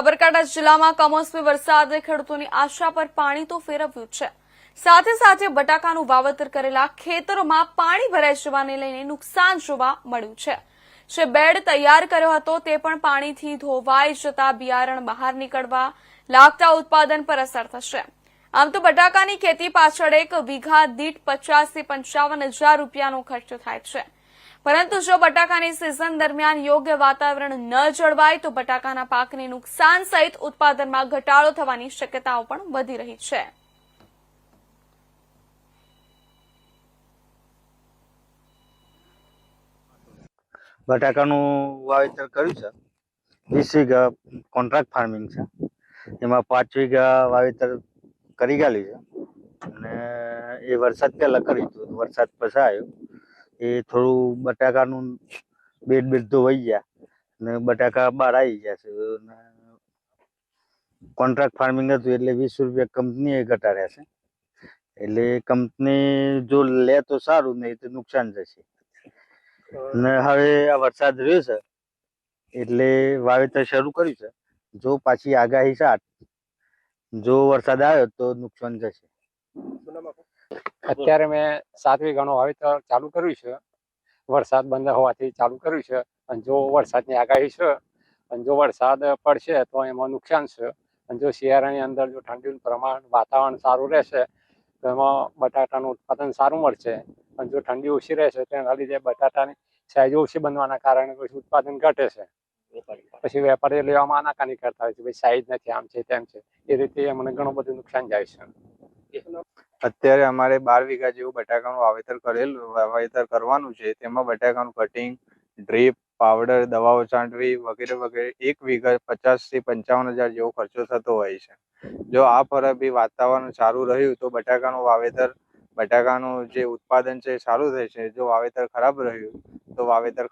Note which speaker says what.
Speaker 1: સાબરકાંઠા જિલ્લામાં કમોસમી વરસાદે ખેડૂતોની આશા પર પાણી તો ફેરવ્યું છે. સાથે સાથે બટાકાનું વાવેતર કરેલા ખેતરોમાં પાણી ભરાઈ જવાને લઈને નુકસાન જોવા મળ્યું છે. જે બેડ તૈયાર કર્યો હતો તે પણ પાણીથી ધોવાઈ જતા બિયારણ બહાર નીકળવા લાગતા ઉત્પાદન પર અસર થશે. આમ તો બટાકાની ખેતી પાછળ એક વીઘા દીઠ પચાસથી પંચાવન હજાર રૂપિયાનો ખર્ચ થાય છે. પરંતુ જો બટાકાની સિઝન દરમિયાન યોગ્ય વાતાવરણ ન જળવાય, તો બટાકાના પાકને નુકસાન સહિત ઉત્પાદનમાં ઘટાડો થવાની શક્યતાઓ પણ વધી રહી છે.
Speaker 2: બટાકાનું વાવેતર કર્યું છે. વીસ વીઘા કોન્ટ્રાક્ટ ફાર્મિંગ છે. એમાં પાંચ વીઘા વાવેતર કરી ગયેલી છે. અને એ વરસાદ પહેલાં કર્યું હતું. વરસાદ પછી આવ્યો. એ થોડું બટાકાનું બેડ બેડ ધોવાઈ ગયા ને બટાકા બહાર આવી ગયા છે. કોન્ટ્રાક્ટ ફાર્મિંગ હતું એટલે વીસ રૂપિયા કંપનીએ ઘટાડ્યા છે. એટલે કંપની જો લે તો સારું, નહીં તો નુકસાન જશે. ને હવે આ વરસાદ રહ્યો છે, એટલે વાવેતર શરૂ કર્યું છે. જો પાછી આગાહી સાત જો વરસાદ આવ્યો તો નુકસાન જશે.
Speaker 3: અત્યારે મેં સાત વીઘાનું વાવેતર ચાલુ કર્યું છે. વરસાદ બંધ હોવાથી ચાલુ કર્યું છે. અને જો વરસાદની આગાહી છે અને જો વરસાદ પડશે તો એમાં નુકસાન છે. અને જો શિયાળાની અંદર જો ઠંડીનું પ્રમાણ વાતાવરણ સારું રહેશે તો એમાં બટાટાનું ઉત્પાદન સારું મળશે. અને જો ઠંડી ઓછી રહેશે તો એના લીધે બટાટાની સાઈઝ ઓછી બનવાના કારણે પછી ઉત્પાદન ઘટે છે. પછી વેપારી લેવામાં આનાકાની કરતા હોય છે ભાઈ સાઈઝ નથી આમ છે તેમ છે. એ રીતે અમને ઘણું બધું નુકસાન જાય છે.
Speaker 4: અત્યારે અમારે બાર વીઘા જેવું બટાકાનું વાવેતર કરેલું, વાવેતર કરવાનું છે. તેમાં બટાકાનું કટિંગ ડ્રીપ પાવડર દવાઓ છાંટવી વગેરે વગેરે એક વીઘા પચાસથી પંચાવન હજાર જેવો ખર્ચો થતો હોય છે. જો આ ફરક બી વાતાવરણ સારું રહ્યું તો બટાકાનું વાવેતર, બટાકાનું જે ઉત્પાદન છે સારું થશે. જો વાવેતર ખરાબ રહ્યું તો વાવેતર